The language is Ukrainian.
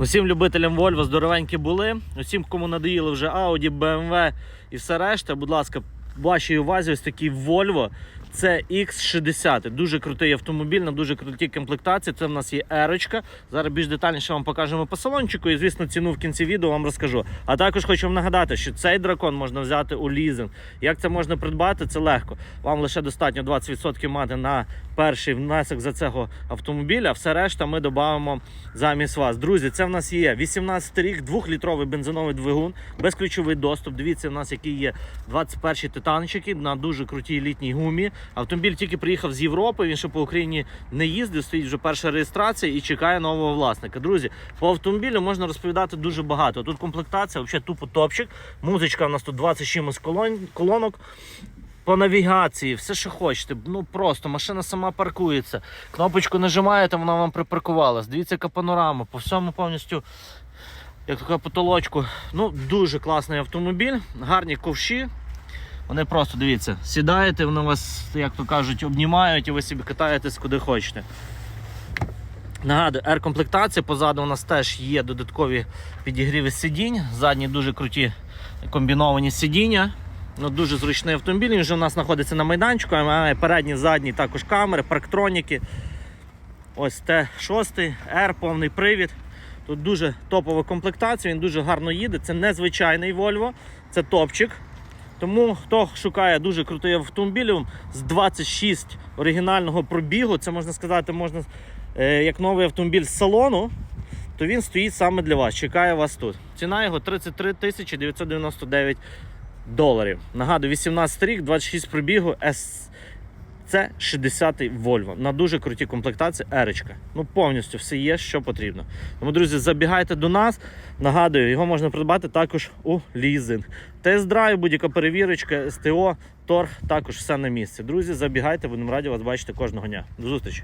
Усім любителям Volvo здоровенькі були. Усім, кому надоїли вже Audi, BMW і все решта, будь ласка, вашій увазі ось такий Volvo. Це X60. Дуже крутий автомобіль на дуже крутій комплектації. Це в нас є ерочка. Зараз більш детальніше вам покажемо по салончику і, звісно, ціну в кінці відео вам розкажу. А також хочу вам нагадати, що цей дракон можна взяти у лізинг. Як це можна придбати? Це легко. Вам лише достатньо 20% мати на перший внесок за цього автомобіля. Все решта ми додамо замість вас. Друзі, це в нас є 18 рік, 2-літровий бензиновий двигун, безключовий доступ. Дивіться, у нас які є 21 титанчики на дуже крутій літній гумі. Автомобіль тільки приїхав з Європи. Він ще по Україні не їздив. Стоїть вже перша реєстрація і чекає нового власника. Друзі, по автомобілю можна розповідати дуже багато. Тут комплектація, взагалі тупо топчик. Музичка у нас тут 20 чимось колон- колонок. По навігації, все, що хочете. Ну просто машина сама паркується. Кнопочку нажимаєте, вона вам припаркувалась. Дивіться, яка панорама, по всьому повністю, як така потолочку. Ну, дуже класний автомобіль, гарні ковші. Вони просто дивіться, сідаєте, вони вас, як то кажуть, обнімають і ви собі катаєтесь куди хочете. Нагадую, R-комплектація, позаду у нас теж є додаткові підігріви сидінь, задні дуже круті комбіновані сидіння. Ну, дуже зручний автомобіль. Він вже у нас знаходиться на майданчику, а має передні, задні також камери, парктроніки. Ось Т6, R, повний привід. Тут дуже топова комплектація, він дуже гарно їде. Це незвичайний Volvo, це топчик. Тому хто шукає дуже крутий автомобіль з 26 оригінального пробігу, це можна сказати, можна е, як новий автомобіль з салону, то він стоїть саме для вас, чекає вас тут. Ціна його 33 тисячі 999 доларів. Нагадую, 18 рік, 26 пробігу. Це 60-й Volvo. На дуже круті комплектації Ерочка. Ну, повністю все є, що потрібно. Тому, друзі, забігайте до нас. Нагадую, його можна придбати також у лізинг. Тест-драйв, будь-яка перевірочка, СТО, торг, також все на місці. Друзі, забігайте, будемо раді вас бачити кожного дня. До зустрічі!